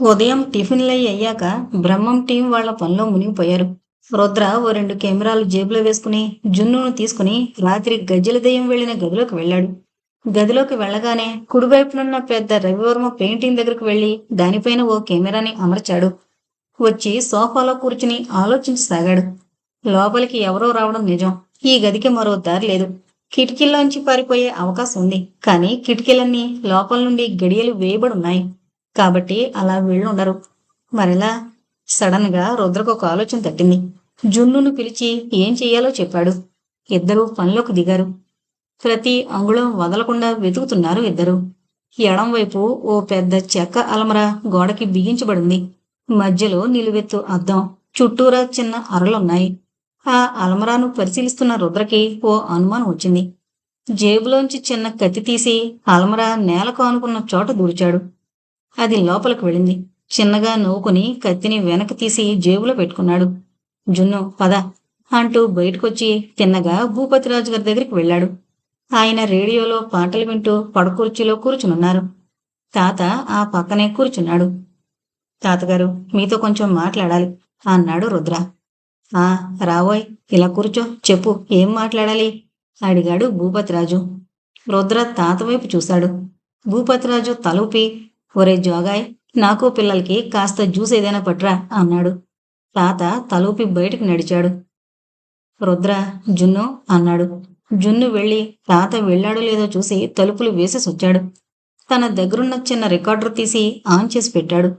ఉదయం టిఫిన్లయి అయ్యాక బ్రహ్మం టీం వాళ్ళ పనిలో మునిగిపోయారు. రుద్ర ఓ రెండు కెమెరాలు జేబులో వేసుకుని జున్నును తీసుకుని రాత్రి గజ్జల దెయ్యం వెళ్ళిన గదిలోకి వెళ్ళాడు. గదిలోకి వెళ్ళగానే కుడివైపునున్న పెద్ద రవివర్మ పెయింటింగ్ దగ్గరకు వెళ్ళి దానిపైన ఓ కెమెరాని అమర్చాడు. వచ్చి సోఫాలో కూర్చుని ఆలోచించసాగాడు. లోపలికి ఎవరో రావడం నిజం. ఈ గదికి మరో దారి లేదు. కిటికీల్లోంచి పారిపోయే అవకాశం ఉంది. కానీ కిటికీలన్నీ లోపల నుండి గడియలు వేయబడున్నాయి. కాబట్టి అలా వెళ్ళుండరు మరెలా సడన్గా రుద్రకు ఒక ఆలోచన తట్టింది. జున్నును పిలిచి ఏం చెయ్యాలో చెప్పాడు. ఇద్దరూ పనిలోకి దిగారు. ప్రతి అంగుళం వదలకుండా వెతుకుతున్నారు ఇద్దరు. ఎడం వైపు ఓ పెద్ద చెక్క అలమర గోడకి బిగించబడింది. మధ్యలో నిలువెత్తు అద్దం చుట్టూరా చిన్న అరలున్నాయి. ఆ అలమరాను పరిశీలిస్తున్న రుద్రకి ఓ అనుమానం వచ్చింది. జేబులోంచి చిన్న కత్తి తీసి అలమరా నేలకు అనుకున్న చోట దూర్చాడు. అది లోపలికి వెళ్ళింది. చిన్నగా నవ్వుకుని కత్తిని వెనక్కి తీసి జేబులో పెట్టుకున్నాడు. జున్ను పద అంటూ బయటకొచ్చి తిన్నగా భూపతిరాజు గారి దగ్గరికి వెళ్ళాడు. ఆయన రేడియోలో పాటలు వింటూ పడకుర్చీలో కూర్చునున్నారు. తాత ఆ పక్కనే కూర్చున్నాడు. తాతగారు మీతో కొంచెం మాట్లాడాలి అన్నాడు రుద్ర. ఆ రావోయ్ ఇలా కూర్చో చెప్పు ఏం మాట్లాడాలి? అడిగాడు భూపతిరాజు. రుద్ర తాత వైపు చూశాడు. భూపతిరాజు తలూపి ఒరే జోగాయ్ నాకు పిల్లలకి కాస్త జ్యూస్ ఏదైనా పట్రా అన్నాడు. తాత తలూపి బయటకు నడిచాడు. రుద్ర జున్ను అన్నాడు. జున్ను వెళ్ళి తాత వెళ్ళాడో లేదో చూసి తలుపులు వేసేసొచ్చాడు. తన దగ్గరున్న చిన్న రికార్డర్ తీసి ఆన్ చేసి పెట్టాడు.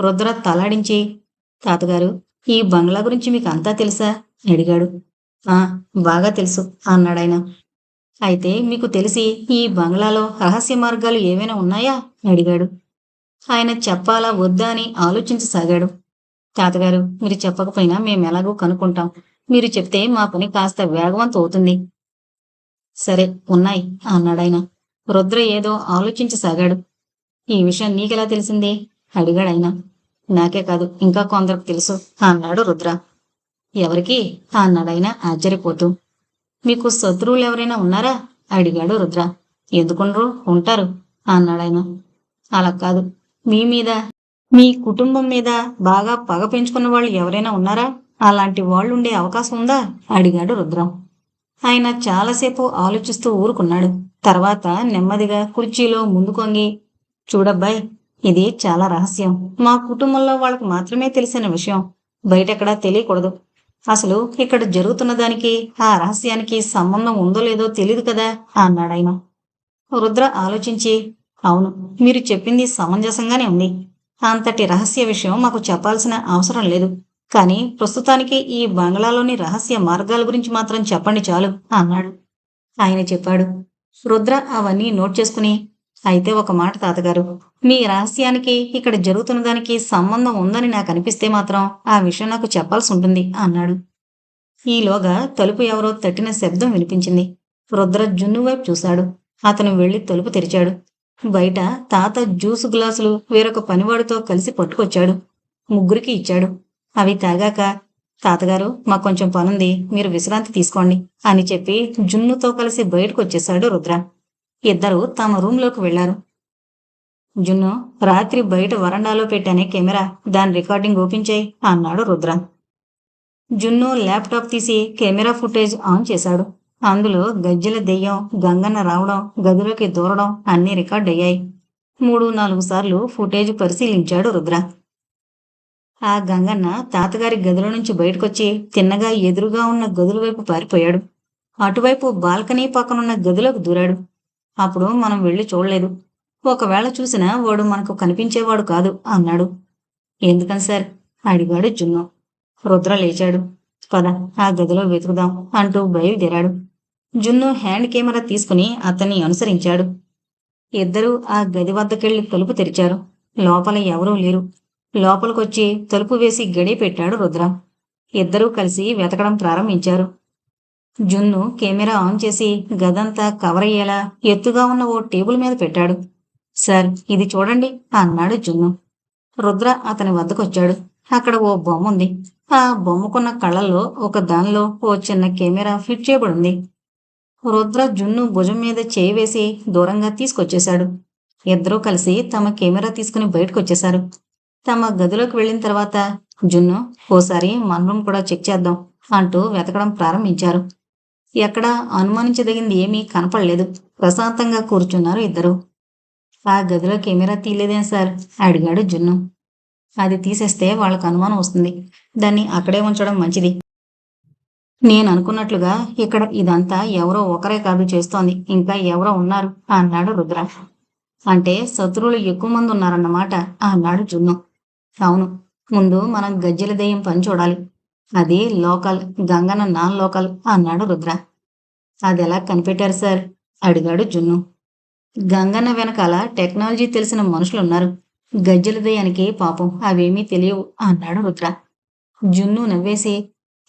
రుద్ర తలాడించి తాతగారు ఈ బంగ్లా గురించి మీకు అంతా తెలుసా? అడిగాడు. ఆ బాగా తెలుసు అన్నాడాయన. అయితే మీకు తెలిసి ఈ బంగ్లాలో రహస్య మార్గాలు ఏమైనా ఉన్నాయా? అడిగాడు. ఆయన చెప్పాలా వద్దా అని ఆలోచించసాగాడు. తాతగారు మీరు చెప్పకపోయినా మేము ఎలాగో కనుక్కుంటాం. మీరు చెప్తే మా పని కాస్త వేగవంతం అవుతుంది. సరే ఉన్నాయి అన్నాడాయన రుద్ర ఏదో ఆలోచించసాగాడు. ఈ విషయం నీకెలా తెలిసింది? అడిగాడాయన నాకే కాదు ఇంకా కొందరికి తెలుసు అన్నాడు రుద్ర. ఎవరికి? అన్నాడాయన ఆశ్చర్యపోతూ. మీకు శత్రువులు ఎవరైనా ఉన్నారా? అడిగాడు రుద్ర. ఎందుకుండ్రు? ఉంటారు అన్నాడాయన అలా కాదు మీ మీద మీ కుటుంబం మీద బాగా పగ పెంచుకున్న వాళ్ళు ఎవరైనా ఉన్నారా? అలాంటి వాళ్ళు ఉండే అవకాశం ఉందా? అడిగాడు రుద్రం. ఆయన చాలాసేపు ఆలోచిస్తూ ఊరుకున్నాడు. తర్వాత నెమ్మదిగా కుర్చీలో ముందుకొంగి చూడబ్బాయ్ ఇది చాలా రహస్యం. మా కుటుంబంలో వాళ్ళకి మాత్రమే తెలిసిన విషయం. బయటెక్కడా తెలియకూడదు. అసలు ఇక్కడ జరుగుతున్న దానికి ఆ రహస్యానికి సంబంధం ఉందో లేదో తెలియదు కదా? అన్నాడాయన. రుద్ర ఆలోచించి అవును మీరు చెప్పింది సమంజసంగానే ఉంది. అంతటి రహస్య విషయం మాకు చెప్పాల్సిన అవసరం లేదు. కానీ ప్రస్తుతానికి ఈ బంగ్లాలోని రహస్య మార్గాల గురించి మాత్రం చెప్పండి చాలు అన్నాడు. ఆయన చెప్పాడు. రుద్ర అవన్నీ నోట్ చేసుకుని అయితే ఒక మాట తాతగారు మీ రహస్యానికి ఇక్కడ జరుగుతున్న దానికి సంబంధం ఉందని నాకు అనిపిస్తే మాత్రం ఆ విషయం నాకు చెప్పాల్సి ఉంటుంది అన్నాడు. ఈలోగా తలుపు ఎవరో తట్టిన శబ్దం వినిపించింది. రుద్ర జున్ను వైపు చూశాడు. అతను వెళ్ళి తలుపు తెరిచాడు. బయట తాత జ్యూసు గ్లాసులు వేరొక పనివాడితో కలిసి పట్టుకొచ్చాడు. ముగ్గురికి ఇచ్చాడు. అవి తాగాక తాతగారు మాకు కొంచెం పనుంది. మీరు విశ్రాంతి తీసుకోండి అని చెప్పి జున్నుతో కలిసి బయటకు వచ్చేశాడు రుద్ర. ఇద్దరు తమ రూంలోకి వెళ్ళారు జున్ను రాత్రి బయట వరండాలో పెట్టానే కెమెరా. దాని రికార్డింగ్ ఓపెన్ చేయి అన్నాడు రుద్ర. జున్ను ల్యాప్టాప్ తీసి కెమెరా ఫుటేజ్ ఆన్ చేశాడు. అందులో గజ్జెల దెయ్యం గంగన్న రావడం గదిలోకి దూరడం అన్నీ రికార్డ్ అయ్యాయి. మూడు నాలుగు సార్లు ఫుటేజ్ పరిశీలించాడు రుద్ర. ఆ గంగన్న తాతగారి గదిలో నుంచి బయటకొచ్చి తిన్నగా ఎదురుగా ఉన్న గదుల వైపు పారిపోయాడు. అటువైపు బాల్కనీ పక్కనున్న గదిలోకి దూరాడు. అప్పుడు మనం వెళ్ళి చూడలేదు. ఒకవేళ చూసినా వాడు మనకు కనిపించేవాడు కాదు అన్నాడు. ఎందుకని సార్? అడిగాడు జున్ను. రుద్ర లేచాడు. పద ఆ గదిలో వెతుకుదాం అంటూ బయలుదేరాడు. జున్ను హ్యాండ్ కెమెరా తీసుకుని అతన్ని అనుసరించాడు. ఇద్దరూ ఆ గది వద్దకెళ్ళి తలుపు తెరిచారు. లోపల ఎవరూ లేరు. లోపలికొచ్చి తలుపు వేసి గడి పెట్టాడు రుద్ర. ఇద్దరూ కలిసి వెతకడం ప్రారంభించారు. జున్ను కెమెరా ఆన్ చేసి గదంతా కవర్ అయ్యేలా ఎత్తుగా ఉన్న ఓ టేబుల్ మీద పెట్టాడు. సార్ ఇది చూడండి అన్నాడు జున్ను. రుద్ర అతని వద్దకొచ్చాడు. అక్కడ ఓ బొమ్మ ఉంది ఆ బొమ్మకున్న కళ్ళల్లో ఒక దానిలో ఓ చిన్న కెమెరా ఫిట్ చేయబడింది రుద్ర జున్ను భుజం మీద చేయి వేసి దూరంగా తీసుకొచ్చేశాడు. ఇద్దరూ కలిసి తమ కెమెరా తీసుకుని బయటకొచ్చేశారు. తమ గదిలోకి వెళ్ళిన తర్వాత జున్ను ఓసారి మన రూమ్ కూడా చెక్ చేద్దాం అంటూ వెతకడం ప్రారంభించారు. ఎక్కడ అనుమానించదగింది ఏమీ కనపడలేదు. ప్రశాంతంగా కూర్చున్నారు ఇద్దరు. ఆ గదిలో కెమెరా తీయలేదేం సార్? అడిగాడు జున్ను. అది తీసేస్తే వాళ్ళకు అనుమానం వస్తుంది. దాన్ని అక్కడే ఉంచడం మంచిది. నేను అనుకున్నట్లుగా ఇక్కడ ఇదంతా ఎవరో ఒకరే కాదు చేస్తోంది. ఇంకా ఎవరో ఉన్నారు అన్నాడు రుద్ర. అంటే శత్రువులు ఎక్కువ మంది ఉన్నారన్నమాట అన్నాడు జున్ను. అవును ముందు మనం గజ్జెల దెయ్యం పని చూడాలి. అది లోకల్ గంగన నాన్ లోకల్ అన్నాడు రుద్ర. అది ఎలా కనిపెట్టారు సార్? అడిగాడు జున్ను. గంగన్న వెనకాల టెక్నాలజీ తెలిసిన మనుషులున్నారు. గజ్జెల దయ్యానికి పాపం అవేమీ తెలియవు అన్నాడు రుద్ర. జున్ను నవ్వేసి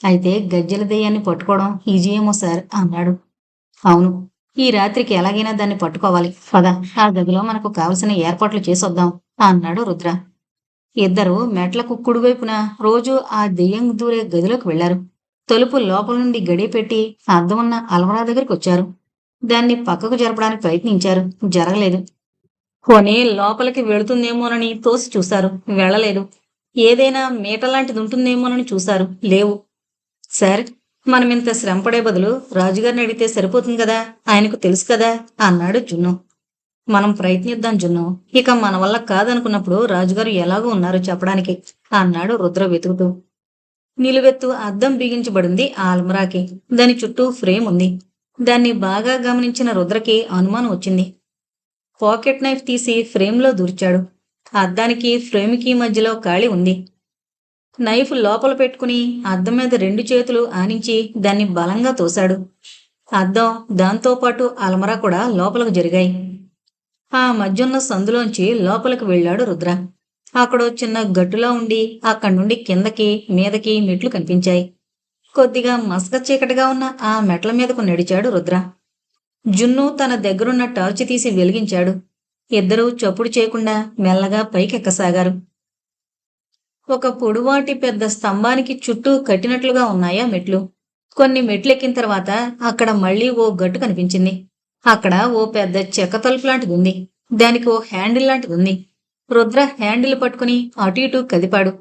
అయితే గజ్జెల దెయ్యాన్ని పట్టుకోవడం ఈజీ ఏమో సార్ అన్నాడు. అవును ఈ రాత్రికి ఎలాగైనా దాన్ని పట్టుకోవాలి. పద ఆ గదిలో మనకు కావలసిన ఏర్పాట్లు చేసొద్దాం అన్నాడు రుద్ర. ఇద్దరు మెట్లకు కుడివైపున రోజు ఆ దెయ్యం దూరే గదిలోకి వెళ్ళారు తలుపు లోపల నుండి గడియ పెట్టి అద్దం ఉన్న అలమరా దగ్గరికి వచ్చారు. దాన్ని పక్కకు జరపడానికి ప్రయత్నించారు. జరగలేదు. కొని లోపలికి వెళుతుందేమోనని తోసి చూశారు. వెళ్ళలేదు. ఏదైనా మీట లాంటిది ఉంటుందేమోనని చూశారు. లేవు. సార్ మనం ఇంత శ్రమపడే బదులు రాజుగారిని అడిగితే సరిపోతుంది కదా? ఆయనకు తెలుసు కదా? అన్నాడు జున్ను. మనం ప్రయత్నిద్దాం జున్ను. ఇక మన వల్ల కాదనుకున్నప్పుడు రాజుగారు ఎలాగో ఉన్నారు చెప్పడానికి? అన్నాడు రుద్ర వెతుకుతూ. నిలువెత్తు అద్దం బిగించబడింది ఆల్మరాకి. దాని చుట్టూ ఫ్రేమ్ ఉంది. దాన్ని బాగా గమనించిన రుద్రకి అనుమానం వచ్చింది. పాకెట్ నైఫ్ తీసి ఫ్రేమ్లో దూర్చాడు. అద్దానికి ఫ్రేమ్కి మధ్యలో ఖాళీ ఉంది. నైఫ్ లోపల పెట్టుకుని అద్దం మీద రెండు చేతులు ఆనించి దాన్ని బలంగా తోశాడు. అద్దం దాంతోపాటు అలమరా కూడా లోపలకు జరిగాయి. ఆ మధ్యన్న సందులోంచి లోపలికి వెళ్ళాడు రుద్ర. అక్కడ చిన్న గట్టులా ఉండి అక్కడి నుండి కిందకి మీదకి మెట్లు కనిపించాయి. కొద్దిగా మసక చీకటిగా ఉన్న ఆ మెట్ల మీదకు నడిచాడు రుద్ర. జున్ను తన దగ్గరున్న టార్చ్ తీసి వెలిగించాడు. ఇద్దరూ చప్పుడు చేయకుండా మెల్లగా పైకెక్కసాగారు. ఒక పొడువాటి పెద్ద స్తంభానికి చుట్టూ కట్టినట్లుగా ఉన్నాయా మెట్లు? కొన్ని మెట్లెక్కిన తర్వాత అక్కడ మళ్ళీ ఓ గట్టు కనిపించింది. అక్కడ ఓ పెద్ద చెక్క తలుపు లాంటిది ఉంది. దానికి ఓ హ్యాండిల్ లాంటిది ఉంది. రుద్ర హ్యాండిల్ పట్టుకుని అటు ఇటు కదిపాడు.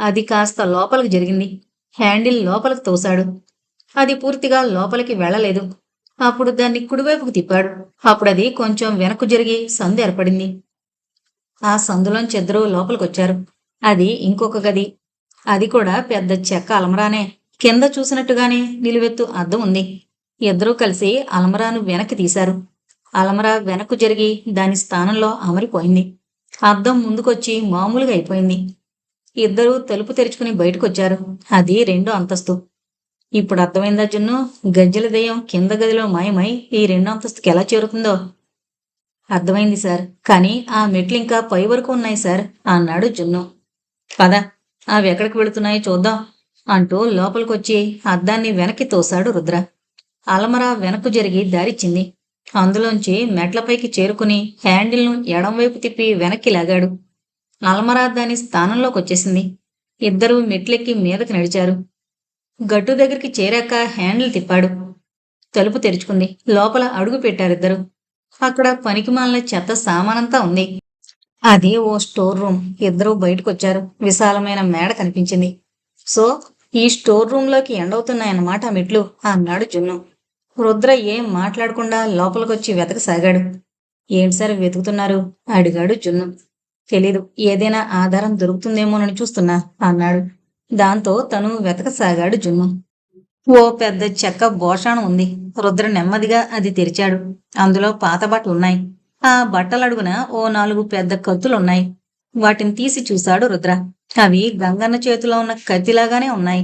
అది కాస్త లోపలికి జరిగింది. హ్యాండిల్ లోపలికి తోశాడు. అది పూర్తిగా లోపలికి వెళ్ళలేదు. అప్పుడు దాన్ని కుడివైపుకు తిప్పాడు. అప్పుడు అది కొంచెం వెనక్కు జరిగి సందు ఏర్పడింది. ఆ సందులోంచి ఇద్దరూ లోపలికొచ్చారు. అది ఇంకొక గది. అది కూడా పెద్ద చెక్క అలమరానే. కింద చూసినట్టుగానే నిలువెత్తు అద్దం ఉంది. ఇద్దరూ కలిసి అలమరాను వెనక్కి తీశారు. అలమరా వెనక్కు జరిగి దాని స్థానంలో అమరిపోయింది. అద్దం ముందుకొచ్చి మామూలుగా అయిపోయింది. ఇద్దరూ తలుపు తెరుచుకుని బయటకొచ్చారు. అది రెండో అంతస్తు. ఇప్పుడు అర్థమైందా జున్ను? గజ్జల దెయ్యం కింద గదిలో మాయమై ఈ రెండో అంతస్తుకి ఎలా చేరుతుందో? అర్థమైంది సార్. కానీ ఆ మెట్లు ఇంకా పై వరకు ఉన్నాయి సార్ అన్నాడు జున్ను. పద. అవి ఎక్కడికి వెళుతున్నాయో చూద్దాం అంటూ లోపలికొచ్చి అద్దాన్ని వెనక్కి తోశాడు రుద్ర. అలమరా వెనక్కు జరిగి దారిచ్చింది అందులోంచి మెట్లపైకి చేరుకుని హ్యాండిల్ను ఎడంవైపు తిప్పి వెనక్కి లాగాడు. అలమరా దాని స్థానంలోకి వచ్చేసింది ఇద్దరూ మెట్లెక్కి మీదకి నడిచారు. గట్టు దగ్గరికి చేరాక హ్యాండిల్ తిప్పాడు. తలుపు తెరుచుకుంది. లోపల అడుగు పెట్టారిద్దరు. అక్కడ పనికిమాలిన చెత్త సామానంతా ఉంది. అది ఓ స్టోర్ రూమ్. ఇద్దరూ బయటకొచ్చారు. విశాలమైన మేడ కనిపించింది. సో ఈ స్టోర్ రూమ్లోకి ఎండవుతున్నాయన్నమాట మెట్లు అన్నాడు జున్ను. రుద్ర ఏం మాట్లాడకుండా లోపలికొచ్చి వెతకసాగాడు. ఏంటి సార్ వెతుకుతున్నారు? అడిగాడు జున్ను. తెలీదు. ఏదైనా ఆధారం దొరుకుతుందేమోనని చూస్తున్నా అన్నాడు. దాంతో తను వెతకసాగాడు జున్ను. ఓ పెద్ద చెక్క బోషాణం ఉంది. రుద్ర నెమ్మదిగా అది తెరిచాడు. అందులో పాత బట్టలున్నాయి. ఆ బట్టలడుగున ఓ నాలుగు పెద్ద కత్తులున్నాయి. వాటిని తీసి చూశాడు రుద్ర. అవి గంగన్న చేతిలో ఉన్న కత్తిలాగానే ఉన్నాయి.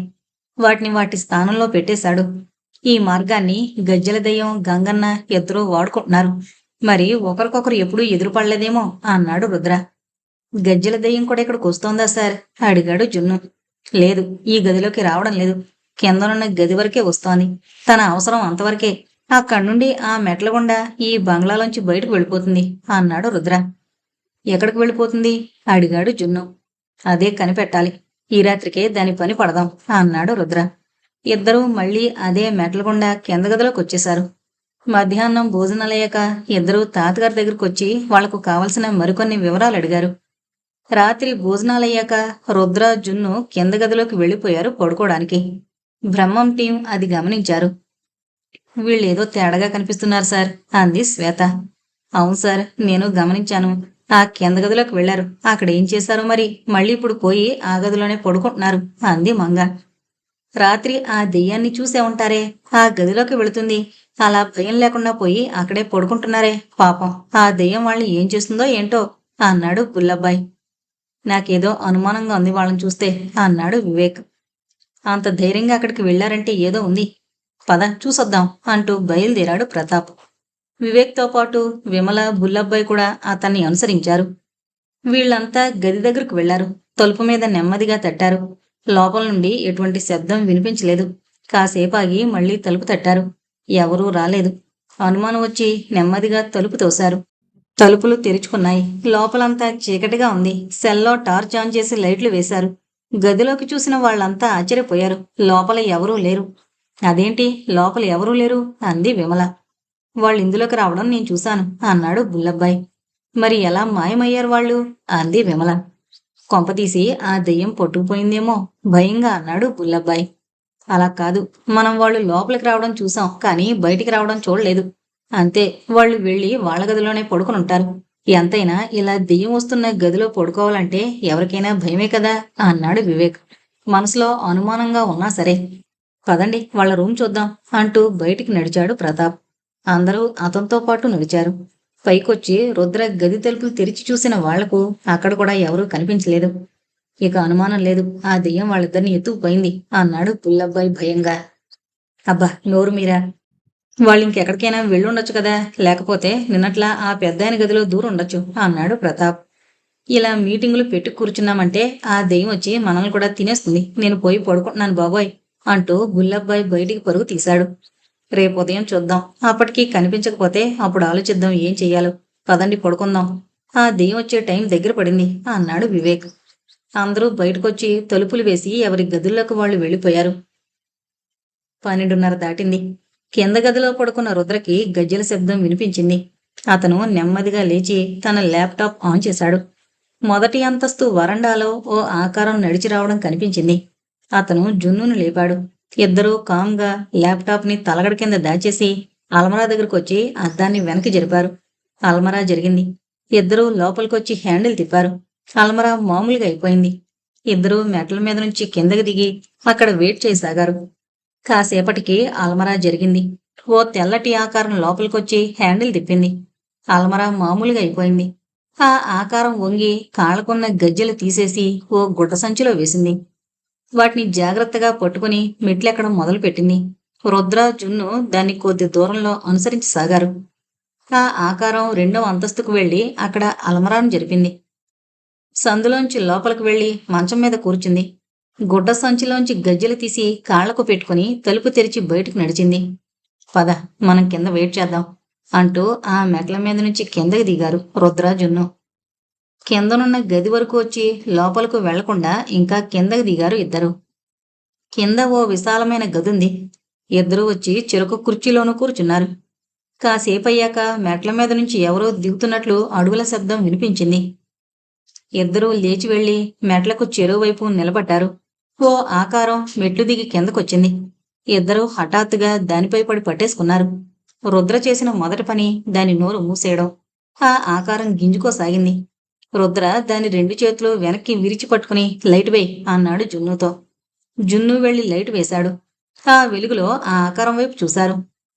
వాటిని వాటి స్థానంలో పెట్టేశాడు. ఈ మార్గాన్ని గజ్జల దయ్యం గంగన్న ఇద్దరూ వాడుకుంటున్నారు. మరి ఒకరికొకరు ఎప్పుడూ ఎదురుపడలేదేమో అన్నాడు రుద్ర. గజ్జల దయ్యం కూడా ఇక్కడికి వస్తోందా సార్? అడిగాడు జున్ను. లేదు ఈ గదిలోకి రావడం లేదు. కిందనున్న గది వరకే వస్తోంది. తన అవసరం అంతవరకే. అక్కడి నుండి ఆ మెట్ల గుండా ఈ బంగ్లాలోంచి బయటకు వెళ్ళిపోతుంది అన్నాడు రుద్ర. ఎక్కడికి వెళ్ళిపోతుంది? అడిగాడు జున్ను. అదే కనిపెట్టాలి. ఈ రాత్రికే దాని పని పడదాం అన్నాడు రుద్ర. ఇద్దరూ మళ్ళీ అదే మెట్ల గుండా కింద గదిలోకి వచ్చేశారు. మధ్యాహ్నం భోజనాలయ్యాక ఇద్దరూ తాతగారి దగ్గరికి వచ్చి వాళ్ళకు కావలసిన మరికొన్ని వివరాలు అడిగారు. రాత్రి భోజనాలయ్యాక రుద్ర జున్ను కింద గదిలోకి వెళ్ళిపోయారు పడుకోవడానికి. బ్రహ్మం టీం అది గమనించారు. వీళ్ళేదో తేడాగా కనిపిస్తున్నారు సార్ అంది శ్వేత. అవును సార్ నేను గమనించాను. ఆ కింద గదిలోకి వెళ్ళారు అక్కడ ఏం చేశారో మరి? మళ్ళీ ఇప్పుడు పోయి ఆ గదిలోనే పడుకుంటున్నారు అంది మంగ. రాత్రి ఆ దెయ్యాన్ని చూసే ఉంటారే? ఆ గదిలోకి వెళుతుంది. అలా భయం లేకుండా పోయి అక్కడే పడుకుంటున్నారే పాపం. ఆ దెయ్యం వాళ్ళని ఏం చేస్తుందో ఏంటో అన్నాడు గుల్లబ్బాయి. నాకేదో అనుమానంగా ఉంది వాళ్ళని చూస్తే అన్నాడు వివేక్. అంత ధైర్యంగా అక్కడికి వెళ్ళారంటే ఏదో ఉంది. పద చూసొద్దాం అంటూ బయలుదేరాడు ప్రతాప్. వివేక్తో పాటు విమల బుల్లబ్బాయి కూడా అతన్ని అనుసరించారు. వీళ్ళంతా గది దగ్గరకు వెళ్ళారు. తలుపు మీద నెమ్మదిగా తట్టారు. లోపల నుండి ఎటువంటి శబ్దం వినిపించలేదు. కాసేపు ఆగి మళ్ళీ తలుపు తట్టారు. ఎవరూ రాలేదు. అనుమానం వచ్చి నెమ్మదిగా తలుపు తోశారు. తలుపులు తెరుచుకున్నాయి. లోపలంతా చీకటిగా ఉంది. సెల్లో టార్చ్ ఆన్ చేసి లైట్లు వేశారు. గదిలోకి చూసిన వాళ్ళంతా ఆశ్చర్యపోయారు. లోపల ఎవరూ లేరు. అదేంటి? లోపల ఎవరూ లేరు? అంది విమల. వాళ్ళు ఇందులోకి రావడం నేను చూశాను అన్నాడు బుల్లబ్బాయి. మరి ఎలా మాయమయ్యారు వాళ్ళు? అంది విమల. కొంపతీసి ఆ దెయ్యం పట్టుకుపోయిందేమో భయంగా అన్నాడు బుల్లబ్బాయి. అలా కాదు మనం వాళ్ళు లోపలికి రావడం చూసాం కానీ బయటికి రావడం చూడలేదు. అంతే వాళ్ళు వెళ్ళి వాళ్ళ గదిలోనే పడుకుని ఉంటారు. ఎంతైనా ఇలా దెయ్యం వస్తున్న గదిలో పడుకోవాలంటే ఎవరికైనా భయమే కదా? అన్నాడు వివేక్. మనసులో అనుమానంగా ఉన్నా సరే పదండి వాళ్ళ రూమ్ చూద్దాం అంటూ బయటికి నడిచాడు ప్రతాప్. అందరూ అతనితో పాటు నడిచారు. పైకొచ్చి రుద్ర గది తలుపులు తెరిచి చూసిన వాళ్ళకు అక్కడ కూడా ఎవరూ కనిపించలేదు. ఇక అనుమానం లేదు ఆ దెయ్యం వాళ్ళిద్దరిని ఎత్తుకుపోయింది అన్నాడు పుల్లబ్బాయి భయంగా. అబ్బా నోరు మీరా? వాళ్ళు ఇంకెక్కడికైనా వెళ్ళుండొచ్చు కదా లేకపోతే నిన్నట్లా ఆ పెద్దాయన గదిలో దూరం ఉండొచ్చు అన్నాడు ప్రతాప్. ఇలా మీటింగులు పెట్టి కూర్చున్నామంటే ఆ దెయ్యం వచ్చి మనల్ని కూడా తినేస్తుంది. నేను పోయి పడుకుంటున్నాను బాబోయ్. అంటూ గుల్లబ్బాయి బయటికి పరుగు తీశాడు. రేపు ఉదయం చూద్దాం. అప్పటికి కనిపించకపోతే అప్పుడు ఆలోచిద్దాం ఏం చెయ్యాలో. పదండి పడుకుందాం. ఆ దెయ్యం వచ్చే టైం దగ్గర పడింది అన్నాడు వివేక్. అందరూ బయటకొచ్చి తలుపులు వేసి ఎవరి గదుల్లోకి వాళ్ళు వెళ్ళిపోయారు. పన్నెండున్నర దాటింది. కింద గదిలో పడుకున్న రుద్రకి గజ్జల శబ్దం వినిపించింది. అతను నెమ్మదిగా లేచి తన ల్యాప్టాప్ ఆన్ చేశాడు. మొదటి అంతస్తు వరండాలో ఓ ఆకారం నడిచి రావడం కనిపించింది. అతను జున్నును లేపాడు. ఇద్దరూ కామ్గా ల్యాప్టాప్ని తలగడ కింద దాచేసి అల్మరా దగ్గరకు వచ్చి అద్దాన్ని వెనక్కి జరిపారు. అల్మరా జరిగింది. ఇద్దరూ లోపలికొచ్చి హ్యాండిల్ తిప్పారు. అల్మరా మామూలుగా అయిపోయింది. ఇద్దరూ మెట్ల మీద నుంచి కిందకి దిగి అక్కడ వెయిట్ చేయసాగారు కాసేపటికి అల్మరా జరిగింది. ఓ తెల్లటి ఆకారం లోపలికొచ్చి హ్యాండిల్ తిప్పింది. అల్మరా మామూలుగా అయిపోయింది. ఆ ఆకారం వంగి కాళ్ళకున్న గజ్జెలు తీసేసి ఓ గుడ్డ సంచిలో వేసింది. వాటిని జాగ్రత్తగా పట్టుకుని మెట్లెక్కడం మొదలుపెట్టింది. రుద్ర జున్ను దాన్ని కొద్ది దూరంలో అనుసరించి సాగారు. ఆ ఆకారం రెండవ అంతస్తుకు వెళ్ళి అక్కడ అలమరాను జరిపింది. సందులోంచి లోపలికి వెళ్ళి మంచం మీద కూర్చుంది. గుడ్డ సంచిలోంచి గజ్జెలు తీసి కాళ్ళకు పెట్టుకుని తలుపు తెరిచి బయటకు నడిచింది. పద మనం కింద వెయిట్ చేద్దాం అంటూ ఆ మెట్ల మీద నుంచి కిందకి దిగారు రుద్రాజున్ను కిందనున్న గది వరకు వచ్చి లోపలకు వెళ్ళకుండా ఇంకా కిందకు దిగారు ఇద్దరు. కింద ఓ విశాలమైన గదుంది. ఇద్దరూ వచ్చి చెరుకు కుర్చీలోనూ కూర్చున్నారు. కాసేపయ్యాక మెట్ల మీద నుంచి ఎవరో దిగుతున్నట్లు అడుగుల శబ్దం వినిపించింది. ఇద్దరూ లేచి వెళ్ళి మెట్లకు చెరువు వైపు నిలబడ్డారు. ఓ ఆకారం మెట్లు దిగి కిందకొచ్చింది. ఇద్దరూ హఠాత్తుగా దానిపై పడి పట్టేసుకున్నారు. రుద్ర చేసిన మొదటి పని దాని నోరు మూసేయడం. ఆ ఆకారం గింజుకోసాగింది రుద్ర దాని రెండు చేతులు వెనక్కి విరిచి పట్టుకుని లైట్ వేయి అన్నాడు జున్నుతో. జున్ను వెళ్ళి లైట్ వేశాడు. ఆ వెలుగులో ఆ ఆకారం వైపు చూశారు.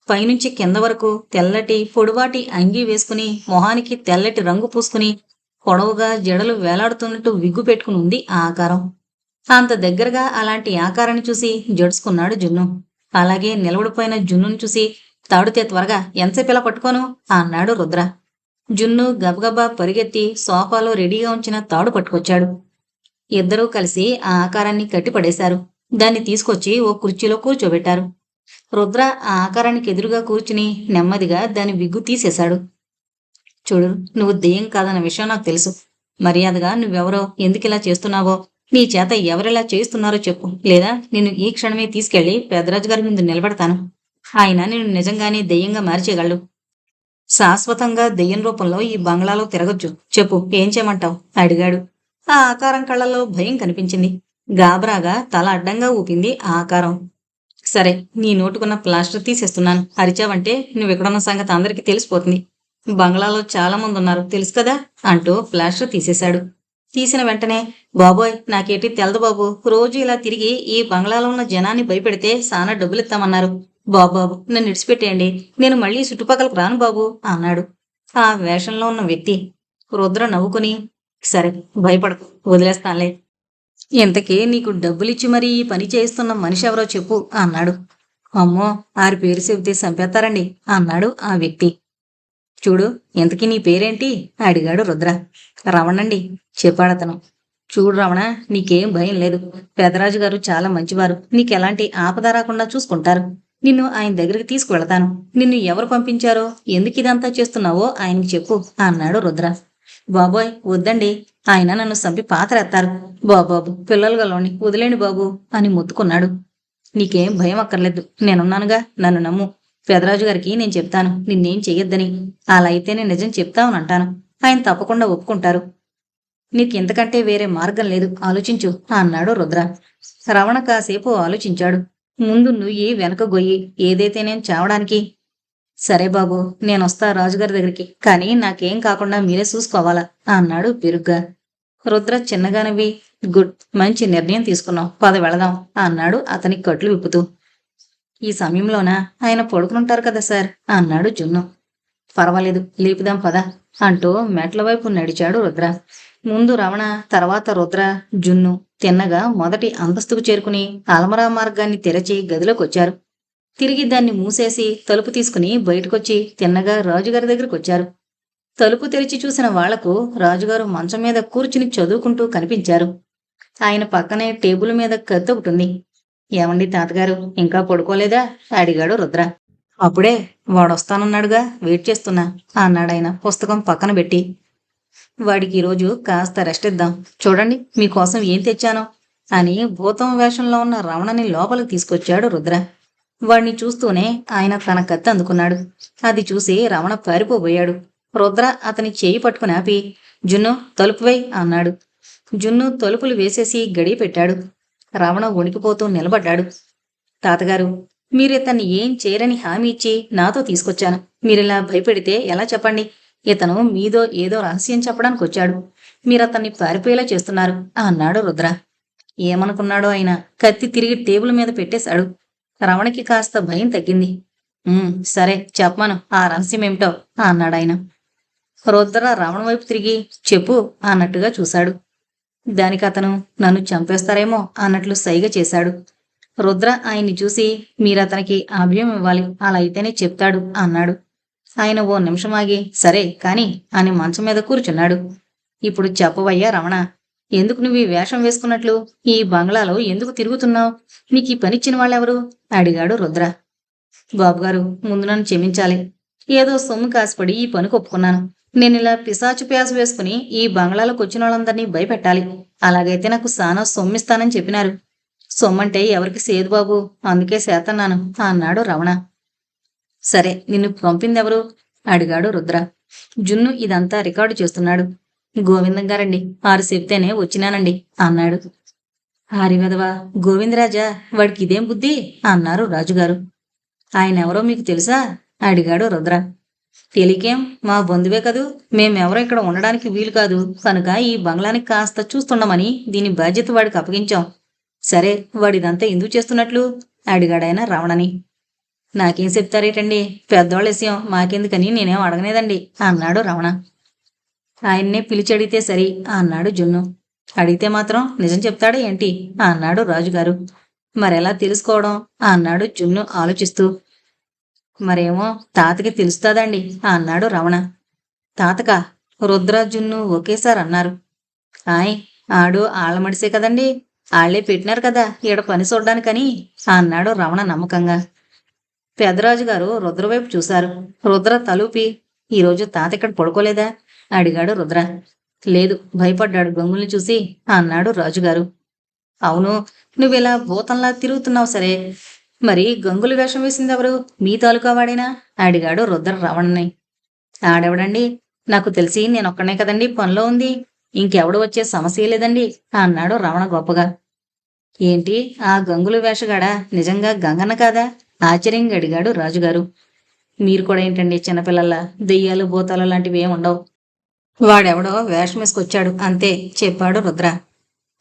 పైనుంచి కింద వరకు తెల్లటి పొడువాటి అంగీ వేసుకుని మొహానికి తెల్లటి రంగు పూసుకుని పొడవుగా జడలు వేలాడుతున్నట్టు విగ్గు పెట్టుకుని ఉంది ఆ ఆకారం. అంత దగ్గరగా అలాంటి ఆకారాన్ని చూసి జడుచుకున్నాడు జున్ను. అలాగే నిలబడిపోయిన జున్నును చూసి తాడుతే త్వరగా ఎంతసేపు ఇలా పట్టుకోను? అన్నాడు రుద్ర. జున్ను గబగబా పరిగెత్తి సోఫాలో రెడీగా ఉంచిన తాడు పట్టుకొచ్చాడు. ఇద్దరూ కలిసి ఆ ఆకారాన్ని కట్టిపడేశారు. దాన్ని తీసుకొచ్చి ఓ కుర్చీలో కూర్చోబెట్టారు. రుద్ర ఆ ఆకారానికి ఎదురుగా కూర్చుని నెమ్మదిగా దాని విగ్గు తీసేశాడు. చూడు నువ్వు దెయ్యం కాదన్న విషయం నాకు తెలుసు. మర్యాదగా నువ్వెవరో ఎందుకిలా చేస్తున్నావో నీ చేత ఎవరెలా చేస్తున్నారో చెప్పు. లేదా నిన్ను ఈ క్షణమే తీసుకెళ్ళి పెద్దరాజు గారి ముందు నిలబడతాను. ఆయన నిన్ను నిజంగానే దెయ్యంగా మార్చేయగలడు. శాశ్వతంగా దెయ్యం రూపంలో ఈ బంగ్లాలో తిరగొచ్చు. చెప్పు ఏం చేయమంటావు? అడిగాడు. ఆ ఆకారం కళ్ళలో భయం కనిపించింది. గాబరాగా తల అడ్డంగా ఊపింది ఆ ఆకారం. సరే నీ నోటుకున్న ప్లాస్టర్ తీసేస్తున్నాను. అరిచావంటే నువ్వు ఎక్కడున్న సంగతి అందరికీ తెలిసిపోతుంది. బంగ్లాలో చాలా మంది ఉన్నారు తెలుసు కదా? అంటూ ప్లాస్టర్ తీసేశాడు. తీసిన వెంటనే బాబోయ్ నాకేటి తెలదు బాబు. రోజు ఇలా తిరిగి ఈ బంగ్లాలో ఉన్న జనాన్ని భయపెడితే సానా డబ్బులు ఇస్తామన్నారు బాబు బాబు నన్ను ఇడిచిపెట్టేయండి నేను మళ్ళీ చుట్టుపక్కలకు రాను బాబు అన్నాడు. ఆ వేషంలో ఉన్న వ్యక్తి రుద్ర నవ్వుకుని సరే భయపడకు వదిలేస్తానులే. ఇంతకీ నీకు డబ్బులిచ్చి మరీ ఈ పని చేస్తున్న మనిషి ఎవరో చెప్పు అన్నాడు. అమ్మో ఆరి పేరు చెబితే చంపేస్తారండి అన్నాడు ఆ వ్యక్తి. చూడు ఇంతకీ నీ పేరేంటి? అడిగాడు రుద్ర. రమణండి చెప్పాడతను. చూడు రమణ నీకేం భయం లేదు. పెదరాజు గారు చాలా మంచివారు. నీకెలాంటి ఆపద రాకుండా చూసుకుంటారు. నిన్ను ఆయన దగ్గరికి తీసుకువెళతాను. నిన్ను ఎవరు పంపించారో ఎందుకు ఇదంతా చేస్తున్నావో ఆయనకి చెప్పు అన్నాడు రుద్ర. బాబోయ్ వద్దండి. ఆయన నన్ను చంపి పాతరేస్తారు బాబాబు పిల్లలు గలవాణ్ణి వదిలేండి బాబు అని మొత్తుకున్నాడు. నీకేం భయం అక్కర్లేదు. నేనున్నానుగా నన్ను నమ్ము. పెదరాజు గారికి నేను చెప్తాను నిన్నేం చెయ్యొద్దని. అలా అయితే నేను నిజం చెప్తామనంటాను ఆయన తప్పకుండా ఒప్పుకుంటారు. నీకు ఇంతకంటే వేరే మార్గం లేదు. ఆలోచించు అన్నాడు రుద్ర. రవణ కాసేపు ఆలోచించాడు. ముందు నుయ్యి వెనక గొయ్యి ఏదైతే నేను చావడానికి. సరే బాబు నేనొస్తా రాజుగారి దగ్గరికి. కానీ నాకేం కాకుండా మీరే చూసుకోవాలా? అన్నాడు పెరుగ్గా. రుద్ర చిన్నగానివి గుడ్ మంచి నిర్ణయం తీసుకున్నాం. పద వెళదాం అన్నాడు అతనికి కట్లు విప్పుతూ. ఈ సమయంలోన? ఆయన పడుకునుంటారు కదా సార్ అన్నాడు జున్ను. పర్వాలేదు లేపుదాం పద అంటూ మెట్ల వైపు నడిచాడు రుద్ర. ముందు రమణ తర్వాత రుద్ర జున్ను. తిన్నగా మొదటి అంతస్తుకు చేరుకుని అల్మరా మార్గాన్ని తెరచి గదిలోకి వచ్చారు తిరిగి దాన్ని మూసేసి తలుపు తీసుకుని బయటకొచ్చి తిన్నగా రాజుగారి దగ్గరికి వచ్చారు తలుపు తెరిచి చూసిన వాళ్ళకు రాజుగారు మంచం మీద కూర్చుని చదువుకుంటూ కనిపించారు. ఆయన పక్కనే టేబుల్ మీద కత్తి ఒకటి ఉంది. ఏమండి తాతగారు ఇంకా పడుకోలేదా? అడిగాడు రుద్ర. అప్పుడే వాడొస్తానన్నాడుగా వెయిట్ చేస్తున్నా అన్నాడాయన పుస్తకం పక్కన పెట్టి. వాడికి ఈరోజు కాస్త రెస్ట్ ఇద్దాం. చూడండి మీకోసం ఏం తెచ్చానో అని భూతం వేషంలో ఉన్న రమణని లోపలికి తీసుకొచ్చాడు రుద్ర. వాడిని చూస్తూనే ఆయన తన కత్తి అందుకున్నాడు. అది చూసి రమణ పారిపోబోయాడు. రుద్ర అతని చేయి పట్టుకుని ఆపి జున్ను తలుపు వేయి అన్నాడు. జున్ను తలుపులు వేసేసి గడియ పెట్టాడు. రమణ వణికిపోతూ నిలబడ్డాడు. తాతగారు మీరు ఇతన్ని ఏం చేయరని హామీ ఇచ్చి నాతో తీసుకొచ్చాను. మీరిలా భయపెడితే ఎలా చెప్పండి? ఇతను మీదో ఏదో రహస్యం చెప్పడానికి వచ్చాడు. మీరు అతన్ని పారిపోయేలా చేస్తున్నారు అన్నాడు రుద్ర. ఏమనుకున్నాడో ఆయన కత్తి తిరిగి టేబుల్ మీద పెట్టేశాడు. రమణకి కాస్త భయం తగ్గింది. సరే చెప్పమను. ఆ రహస్యం ఏమిటో అన్నాడు ఆయన. రుద్ర రమణ వైపు తిరిగి చెప్పు అన్నట్టుగా చూశాడు. దానికి అతను నన్ను చంపేస్తారేమో అన్నట్లు సైగ చేశాడు. రుద్ర ఆయన్ని చూసి మీరతనికి అభయం ఇవ్వాలి. అలా అయితేనే చెప్తాడు అన్నాడు. ఆయన ఓ నిమిషం ఆగి సరే కాని అని మంచం మీద కూర్చున్నాడు. ఇప్పుడు చెప్పవయ్యా రమణ ఎందుకు నువ్వు ఈ వేషం వేసుకున్నట్లు? ఈ బంగ్లాలో ఎందుకు తిరుగుతున్నావు? నీకు ఈ పనిచ్చిన వాళ్ళెవరు? అడిగాడు రుద్ర. బాబుగారు ముందు నన్ను క్షమించాలి. ఏదో సొమ్ము కాసిపడి ఈ పని ఒప్పుకున్నాను. నేను ఇలా పిశాచు ప్యాస వేసుకుని ఈ బంగ్లాలోకి వచ్చిన వాళ్ళందరినీ భయపెట్టాలి. అలాగైతే నాకు సానా సొమ్మిస్తానని చెప్పినారు. సొమ్మంటే ఎవరికి సేదు బాబు అందుకే సేతన్నాను అన్నాడు రమణ. సరే నిన్ను పంపిందెవరు? అడిగాడు రుద్ర. జున్ను ఇదంతా రికార్డు చేస్తున్నాడు. గోవిందం గారండి ఆరు చెప్తేనే వచ్చినానండి అన్నాడు. ఆరి గోవిందరాజా వాడికి ఇదేం బుద్ధి? అన్నారు రాజుగారు. ఆయన ఎవరో మీకు తెలుసా? అడిగాడు రుద్ర. తెలికేం మా బంధువే కదూ? మేమెవరో ఇక్కడ ఉండడానికి వీలు కాదు. కనుక ఈ బంగ్లానికి కాస్త చూస్తుండమని దీని బాధ్యత వాడికి అప్పగించాం. సరే వాడిదంతా ఎందుకు చేస్తున్నట్లు? అడిగాడాయన రావణని. నాకేం చెప్తారేటండి? పెద్దోళ్ళ విషయం మాకెందుకని నేనేం అడగనేదండి. అన్నాడు రమణ. ఆయన్నే పిలిచి అడిగితే సరి అన్నాడు జున్ను. అడిగితే మాత్రం నిజం చెప్తాడా ఏంటి? అన్నాడు రాజుగారు. మరెలా తెలుసుకోవడం? అన్నాడు జున్ను ఆలోచిస్తూ. మరేమో తాతకి తెలుస్తాదండి అన్నాడు రమణ. తాతక? రుద్రాజున్ను ఒకేసారి అన్నారు. ఆయ్ ఆడు ఆళ్ళమడిసే కదండి. ఆళ్ళే పెట్టినారు కదా ఈడ పని చూడ్డానికని అన్నాడు రమణ నమ్మకంగా. పెదరాజు గారు రుద్రవైపు చూశారు. రుద్ర తలూపి ఈరోజు తాత ఇక్కడ పడుకోలేదా? అడిగాడు రుద్ర. లేదు భయపడ్డాడు గంగుల్ని చూసి అన్నాడు రాజుగారు. అవును నువ్విలా భూతంలా తిరుగుతున్నావు సరే. మరి గంగులు వేషం వేసింది ఎవరు మీ తాలూకా వాడేనా? అడిగాడు రుద్ర రావణ్ణి ఆడెవడండి? నాకు తెలిసి నేను కదండి పనిలో ఉంది. ఇంకెవడు వచ్చే సమస్య లేదండి అన్నాడు రమణ గొప్పగా. ఏంటి? ఆ గంగులు వేషగాడా? నిజంగా గంగన్న కాదా? ఆశ్చర్యంగా అడిగాడు రాజుగారు. మీరు కూడా ఏంటండి చిన్నపిల్లల దెయ్యాలు భూతాలు లాంటివి ఏమి ఉండవు? వాడెవడో వేషమేసుకొచ్చాడు అంతే చెప్పాడు రుద్ర.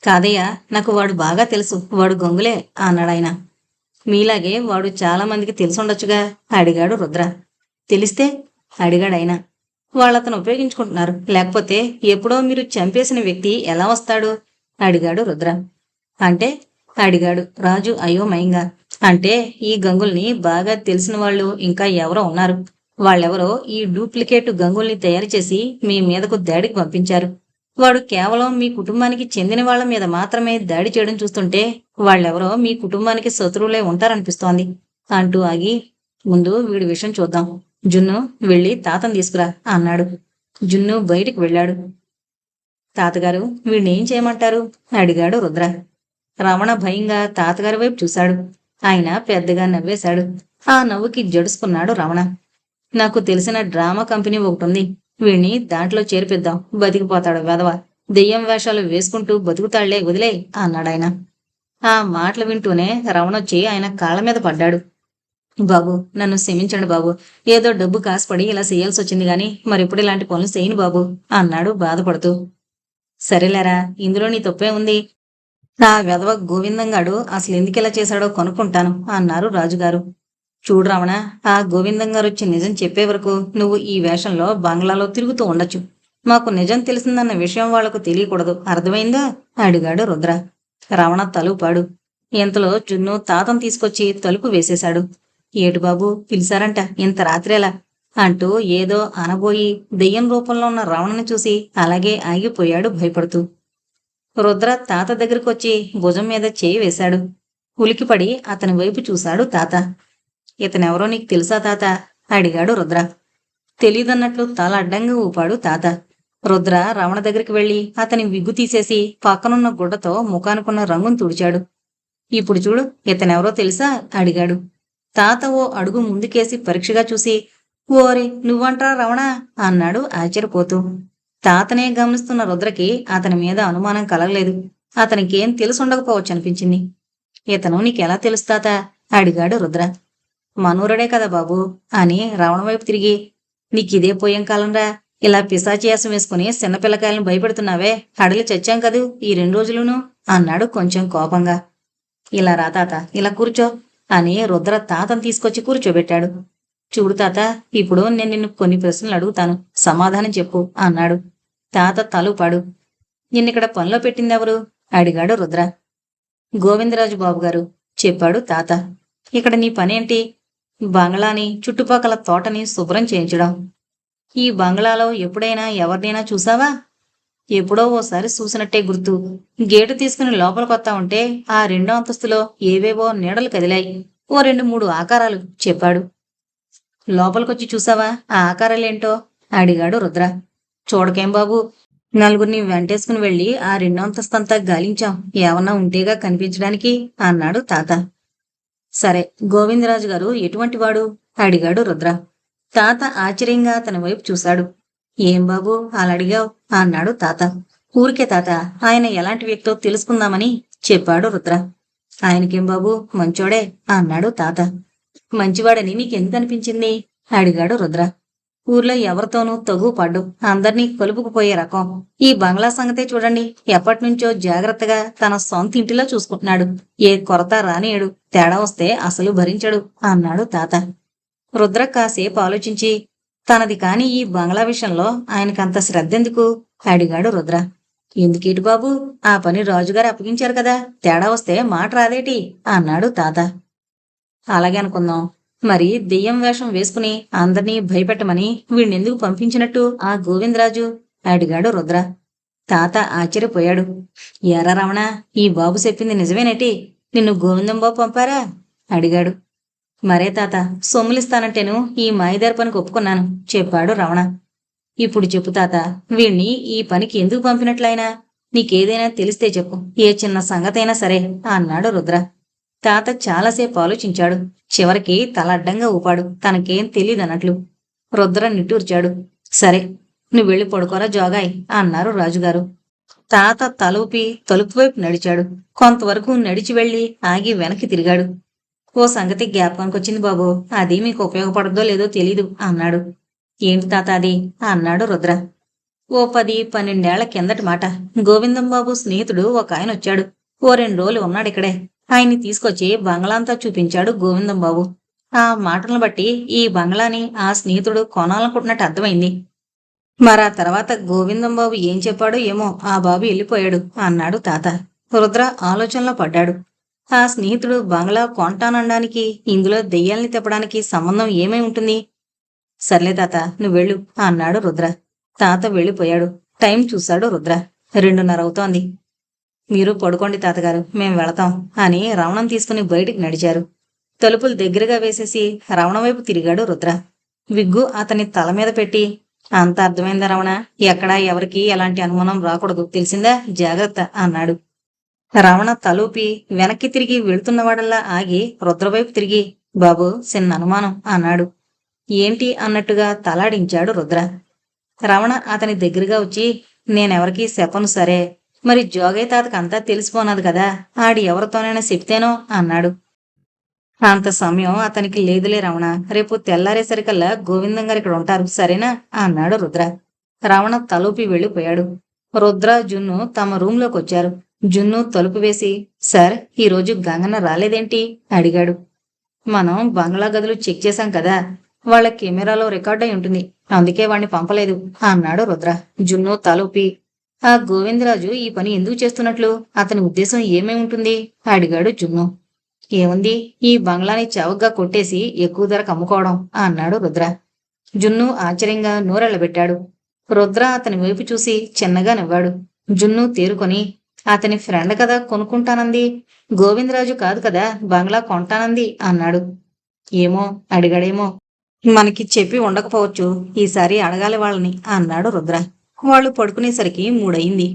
కాదయ్య నాకు వాడు బాగా తెలుసు. వాడు గంగులే అన్నాడాయన. మీలాగే వాడు చాలా మందికి తెలుసుండొచ్చుగా అడిగాడు రుద్ర. తెలిస్తే అడిగాడాయన. వాళ్ళతను ఉపయోగించుకుంటున్నారు. లేకపోతే ఎప్పుడో మీరు చంపేసిన వ్యక్తి ఎలా వస్తాడు? అడిగాడు రుద్ర. అంటే అడిగాడు రాజు అయోమయంగా. అంటే ఈ గంగుల్ని బాగా తెలిసిన వాళ్ళు ఇంకా ఎవరో ఉన్నారు. వాళ్ళెవరో ఈ డూప్లికేట్ గంగుల్ని తయారు చేసి మీ మీదకు దాడికి పంపించారు. వాడు కేవలం మీ కుటుంబానికి చెందిన వాళ్ళ మీద మాత్రమే దాడి చేయడం చూస్తుంటే వాళ్ళెవరో మీ కుటుంబానికి శత్రువులే ఉంటారనిపిస్తోంది అంటూ ఆగి ముందు వీడి విషయం చూద్దాం. జున్ను వెళ్ళి తాతను తీసుకురా అన్నాడు. జున్ను బయటికి వెళ్ళాడు. తాతగారు వీడిని ఏం చేయమంటారు? అడిగాడు రుద్ర. రమణ భయంగా తాతగారి వైపు చూశాడు. ఆయన పెద్దగా నవ్వేశాడు. ఆ నవ్వుకి జడుసుకున్నాడు రమణ. నాకు తెలిసిన డ్రామా కంపెనీ ఒకటి ఉంది వీణ్ణి దాంట్లో చేర్పిద్దాం. బతికిపోతాడు వెధవ. దెయ్యం వేషాలు వేసుకుంటూ బతుకుతాళ్ళే వదిలే అన్నాడాయన ఆ మాటలు వింటూనే రమణొచ్చి ఆయన కాళ్ళ మీద పడ్డాడు. బాబు నన్ను క్షమించండి బాబు. ఏదో డబ్బు కాసుపడి ఇలా చేయాల్సి వచ్చింది గాని మరిప్పుడు ఇలాంటి పనులు చేయను బాబు అన్నాడు బాధపడుతూ. సరేలేరా ఇందులో నీ తప్పే ఉంది. నా వెధవ గోవిందంగాడు అసలు ఎందుకిలా చేశాడో కొనుక్కుంటాను అన్నారు రాజుగారు. చూడు రావణ ఆ గోవిందం గారు వచ్చి నిజం చెప్పే వరకు నువ్వు ఈ వేషంలో బంగ్లాలో తిరుగుతూ ఉండొచ్చు. మాకు నిజం తెలిసిందన్న విషయం వాళ్ళకు తెలియకూడదు. అర్థమైందా? అడిగాడు రుద్ర. రావణ తలుపాడు. ఇంతలో జున్ను తాతం తీసుకొచ్చి తలుపు వేసేశాడు. ఏటు బాబు పిలిచారంట ఇంత రాత్రేలా అంటూ ఏదో అనబోయి దెయ్యం రూపంలో ఉన్న రావణని చూసి అలాగే ఆగిపోయాడు భయపడుతూ. రుద్ర తాత దగ్గరకొచ్చి భుజం మీద చేయి వేశాడు. ఉలికిపడి అతని వైపు చూశాడు తాత. ఇతనెవరో నీకు తెలుసా తాత? అడిగాడు రుద్ర. తెలీదన్నట్లు తల అడ్డంగా ఊపాడు తాత. రుద్ర రమణ దగ్గరికి వెళ్ళి అతని విగ్గు తీసేసి పక్కనున్న గుడ్డతో ముఖానుకున్న రంగును తుడిచాడు. ఇప్పుడు చూడు ఇతనెవరో తెలుసా? అడిగాడు. తాత ఓ అడుగు ముందుకేసి పరీక్షగా చూసి ఓరి నువ్వంట్రా రమణ? అన్నాడు ఆశ్చర్యపోతూ. తాతనే గమనిస్తున్న రుద్రకి అతని మీద అనుమానం కలగలేదు. అతనికేం తెలుసుండకపోవచ్చు అనిపించింది ఇతను నీకెలా తెలుస్తాత అడిగాడు రుద్ర. మనూరుడే కదా బాబు అని రావణ వైపు తిరిగి. నీకిదే పోయేం కాలంరా ఇలా పిశాచియాసం వేసుకుని చిన్నపిల్లకాయలను భయపెడుతున్నావే. హడలి చచ్చాం కదూ ఈ రెండు రోజులును? అన్నాడు కొంచెం కోపంగా. ఇలా రా తాత ఇలా కూర్చో అని రుద్ర తాతను తీసుకొచ్చి కూర్చోబెట్టాడు. చూడు తాత ఇప్పుడు నేను నిన్ను కొన్ని ప్రశ్నలు అడుగుతాను. సమాధానం చెప్పు అన్నాడు. తాత తలుపాడు. నిన్నిక్కడ పనిలో పెట్టిందెవరు? అడిగాడు రుద్ర. గోవిందరాజు బాబు గారు చెప్పాడు తాత. ఇక్కడ నీ పనేంటి? బంగ్లాని చుట్టుపక్కల తోటని శుభ్రం చేయించడం. ఈ బంగ్లాలో ఎప్పుడైనా ఎవరినైనా చూసావా? ఎప్పుడో ఓసారి చూసినట్టే గుర్తు. గేటు తీసుకుని లోపలికొత్తా ఉంటే ఆ రెండో అంతస్తులో ఏవేవో నీడలు కదిలాయి. ఓ రెండు మూడు ఆకారాలు చెప్పాడు. లోపలికొచ్చి చూసావా? ఆ ఆకారాలేంటో? అడిగాడు రుద్ర. చూడకేం బాబు? నలుగురిని వెంటేసుకుని వెళ్ళి ఆ రెండో అంతస్తంతా గాలించాం. ఏమన్నా ఉంటేగా కనిపించడానికి అన్నాడు తాత. సరే గోవిందరాజు గారు ఎటువంటి వాడు? అడిగాడు రుద్ర. తాత ఆశ్చర్యంగా తన వైపు చూశాడు. ఏం బాబు అలా అడిగావు? అన్నాడు తాత. ఊరికే తాత ఆయన ఎలాంటి వ్యక్తో తెలుసుకుందామని చెప్పాడు రుద్ర. ఆయనకేం బాబు? మంచోడే అన్నాడు తాత. మంచివాడని నీకెందుకు అనిపించింది అడిగాడు రుద్ర. ఊర్లో ఎవరితోనూ తగు పడ్డు. అందర్నీ కలుపుకుపోయే రకం. ఈ బంగ్లా సంగతే చూడండి. ఎప్పటినుంచో జాగ్రత్తగా తన సొంత ఇంటిలో చూసుకుంటున్నాడు. ఏ కొరత రానియడు. తేడా వస్తే అసలు భరించడు అన్నాడు తాత. రుద్ర కాసేపు ఆలోచించి తనది కాని ఈ బంగ్లా విషయంలో ఆయనకంత శ్రద్ధెందుకు? అడిగాడు రుద్ర. ఎందుకేటి బాబు? ఆ పని రాజుగారు అప్పగించారు కదా. తేడా వస్తే మాట రాదేటి? అన్నాడు తాత. అలాగే అనుకుందాం. మరి దెయ్యం వేషం వేసుకుని అందరినీ భయపెట్టమని వీణ్ణెందుకు పంపించినట్టు ఆ గోవిందరాజు? అడిగాడు రుద్ర. తాత ఆశ్చర్యపోయాడు. ఎరా రమణ ఈ బాబు చెప్పింది నిజమేనేటి? నిన్ను గోవిందం బాబు పంపారా? అడిగాడు. మరే తాత సొమ్ములిస్తానంటేను ఈ మాయదారి పనికి ఒప్పుకున్నాను చెప్పాడు రమణ. ఇప్పుడు చెప్పు తాత వీణ్ణి ఈ పనికి ఎందుకు పంపినట్లయినా? నీకేదైనా తెలిస్తే చెప్పు ఏ చిన్న సంగతైనా సరే అన్నాడు రుద్ర. తాత చాలాసేపు ఆలోచించాడు. చివరికి తల అడ్డంగా ఊపాడు. తనకేం తెలియదన్నట్లు రుద్ర నిట్టూర్చాడు. సరే నువ్వు వెళ్ళి పడుకోరా జోగాయ్ అన్నారు రాజుగారు. తాత తలూపి తలుపు వైపు నడిచాడు. కొంతవరకు నడిచి వెళ్ళి ఆగి వెనక్కి తిరిగాడు. ఓ సంగతి జ్ఞాపకానికి వచ్చింది బాబు. అది మీకు ఉపయోగపడదో లేదో తెలీదు అన్నాడు. ఏంటి తాత అది? అన్నాడు రుద్ర. ఓ పది పన్నెండేళ్ళ కిందటి మాట. గోవిందం బాబు స్నేహితుడు ఒక ఆయన వచ్చాడు. ఓ రెండు రోజులు ఉన్నాడు ఇక్కడే. ఆయన్ని తీసుకొచ్చి బంగ్లాంతా చూపించాడు గోవిందం బాబు ఆ మాటలను బట్టి ఈ బంగ్లాని ఆ స్నేహితుడు కొనాలనుకుంటున్నట్టు అర్థమైంది. మరా తర్వాత గోవిందం బాబు ఏం చెప్పాడో ఏమో ఆ బాబు వెళ్ళిపోయాడు అన్నాడు తాత. రుద్ర ఆలోచనలో పడ్డాడు. ఆ స్నేహితుడు బంగ్లా కొంటానడానికి ఇందులో దెయ్యాల్ని తిప్పడానికి సంబంధం ఏమై ఉంటుంది? సర్లే తాత నువ్వు వెళ్ళు అన్నాడు రుద్ర. తాత వెళ్ళిపోయాడు. టైం చూశాడు రుద్ర. రెండున్నర అవుతోంది. మీరు పడుకోండి తాతగారు మేం వెళతాం అని రవణం తీసుకుని బయటికి నడిచారు. తలుపులు దగ్గరగా వేసేసి రవణ వైపు తిరిగాడు రుద్ర. విగ్గు అతని తల మీద పెట్టి అంత అర్థమైందా రమణ? ఎక్కడా ఎవరికి ఎలాంటి అనుమానం రాకూడదు తెలిసిందా? జాగ్రత్త అన్నాడు. రమణ తలూపి వెనక్కి తిరిగి వెళుతున్నవాడల్లా ఆగి రుద్రవైపు తిరిగి బాబు చిన్న అనుమానం అన్నాడు. ఏంటి? అన్నట్టుగా తలాడించాడు రుద్ర. రమణ అతని దగ్గరగా వచ్చి నేనెవరికీ చెప్పను సరే మరి జోగయ్య తాతకు అంతా తెలిసిపోనది కదా. ఆడి ఎవరితోనైనా చెప్తేనో అన్నాడు. అంత సమయం అతనికి లేదులే రమణ. రేపు తెల్లారేసరికల్లా గోవిందం గారు ఇక్కడ ఉంటారు సరేనా? అన్నాడు రుద్ర. రమణ తలుపి వెళ్ళిపోయాడు. రుద్ర జున్ను తమ రూంలోకి వచ్చారు. జున్ను తలుపు వేసి సార్ ఈరోజు గంగన్న రాలేదేంటి? అడిగాడు. మనం బంగ్లా గదులు చెక్ చేశాం కదా. వాళ్ళ కెమెరాలో రికార్డ్ అయి ఉంటుంది. అందుకే వాణ్ణి పంపలేదు అన్నాడు రుద్ర. జున్ను తలూపి ఆ గోవిందరాజు ఈ పని ఎందుకు చేస్తున్నట్లు? అతని ఉద్దేశం ఏమై ఉంటుంది? అడిగాడు జున్ను. ఏముంది? ఈ బంగ్లాని చవగ్గా కొట్టేసి ఎక్కువ ధరకు అమ్ముకోవడం అన్నాడు రుద్ర. జున్ను ఆశ్చర్యంగా నోరెళ్ళబెట్టాడు. రుద్ర అతని వైపు చూసి చిన్నగా నవ్వాడు. జున్ను తేరుకొని అతని ఫ్రెండ్ కదా కొనుక్కుంటానంది? గోవిందరాజు కాదు కదా బంగ్లా కొంటానంది? అన్నాడు. ఏమో అడిగాడేమో. మనకి చెప్పి ఉండకపోవచ్చు. ఈసారి అడగాలి వాళ్ళని అన్నాడు రుద్ర. వాళ్ళు పడుకునేసరికి మూడయింది.